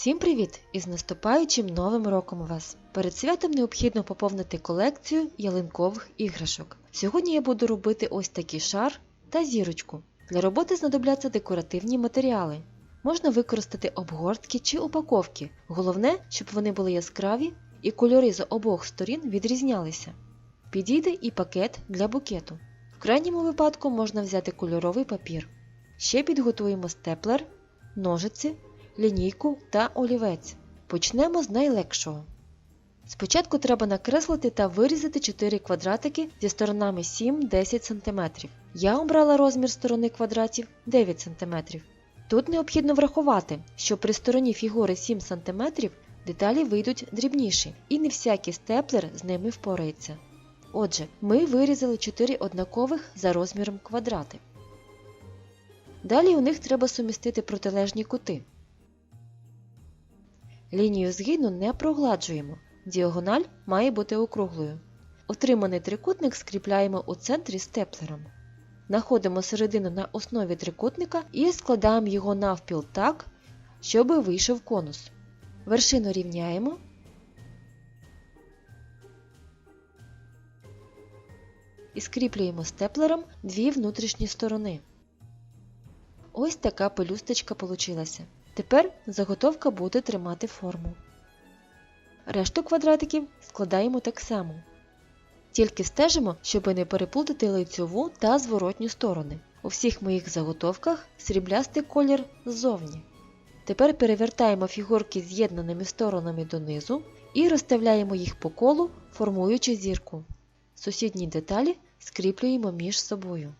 Всім привіт! І з наступаючим новим роком вас! Перед святом необхідно поповнити колекцію ялинкових іграшок. Сьогодні я буду робити ось такий шар та зірочку. Для роботи знадобляться декоративні матеріали. Можна використати обгортки чи упаковки. Головне, щоб вони були яскраві і кольори з обох сторін відрізнялися. Підійде і пакет для букету. В крайньому випадку можна взяти кольоровий папір. Ще підготуємо степлер, ножиці, лінійку та олівець. Почнемо з найлегшого. Спочатку треба накреслити та вирізати 4 квадратики зі сторонами 7-10 см. Я обрала розмір сторони квадратів 9 см. Тут необхідно врахувати, що при стороні фігури 7 см деталі вийдуть дрібніші, і не всякий степлер з ними впорається. Отже, ми вирізали 4 однакових за розміром квадрати. Далі у них треба сумістити протилежні кути. Лінію згину не прогладжуємо, діагональ має бути округлою. Отриманий трикутник скріпляємо у центрі степлером. Находимо середину на основі трикутника і складаємо його навпіл так, щоб вийшов конус. Вершину рівняємо. І скріплюємо степлером дві внутрішні сторони. Ось така пелюсточка получилася. Тепер заготовка буде тримати форму. Решту квадратиків складаємо так само. Тільки стежимо, щоб не переплутати лицьову та зворотню сторони. У всіх моїх заготовках сріблястий колір ззовні. Тепер перевертаємо фігурки з'єднаними сторонами донизу і розставляємо їх по колу, формуючи зірку. Сусідні деталі скріплюємо між собою.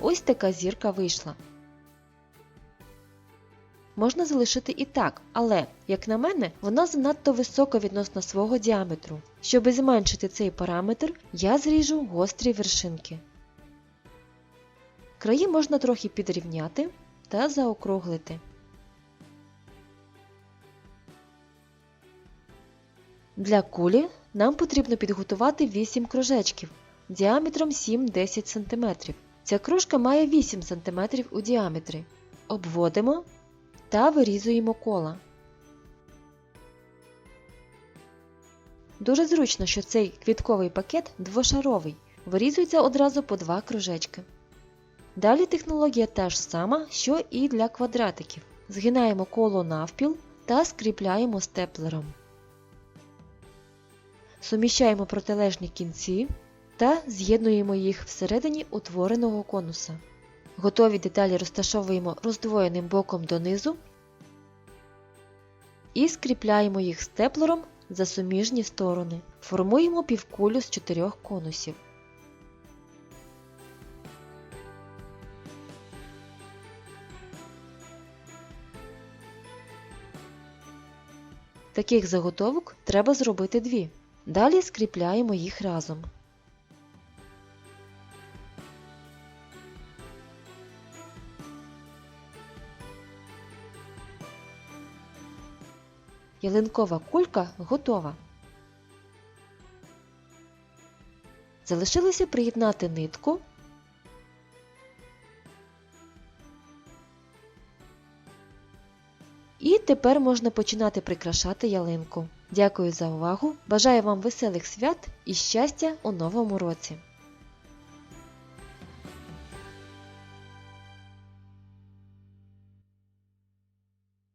Ось така зірка вийшла. Можна залишити і так, але, як на мене, вона занадто висока відносно свого діаметру. Щоб зменшити цей параметр, я зріжу гострі вершинки. Краї можна трохи підрівняти та заокруглити. Для кулі нам потрібно підготувати 8 кружечків діаметром 7-10 см. Ця кружка має 8 см у діаметрі. Обводимо та вирізуємо кола. Дуже зручно, що цей квітковий пакет двошаровий. Вирізується одразу по два кружечки. Далі технологія та ж сама, що і для квадратиків. Згинаємо коло навпіл та скріпляємо степлером. Суміщаємо протилежні кінці та з'єднуємо їх всередині утвореного конуса. Готові деталі розташовуємо роздвоєним боком донизу і скріпляємо їх степлером за суміжні сторони. Формуємо півкулю з чотирьох конусів. Таких заготовок треба зробити дві. Далі скріпляємо їх разом. Ялинкова кулька готова. Залишилося приєднати нитку. І тепер можна починати прикрашати ялинку. Дякую за увагу! Бажаю вам веселих свят і щастя у новому році!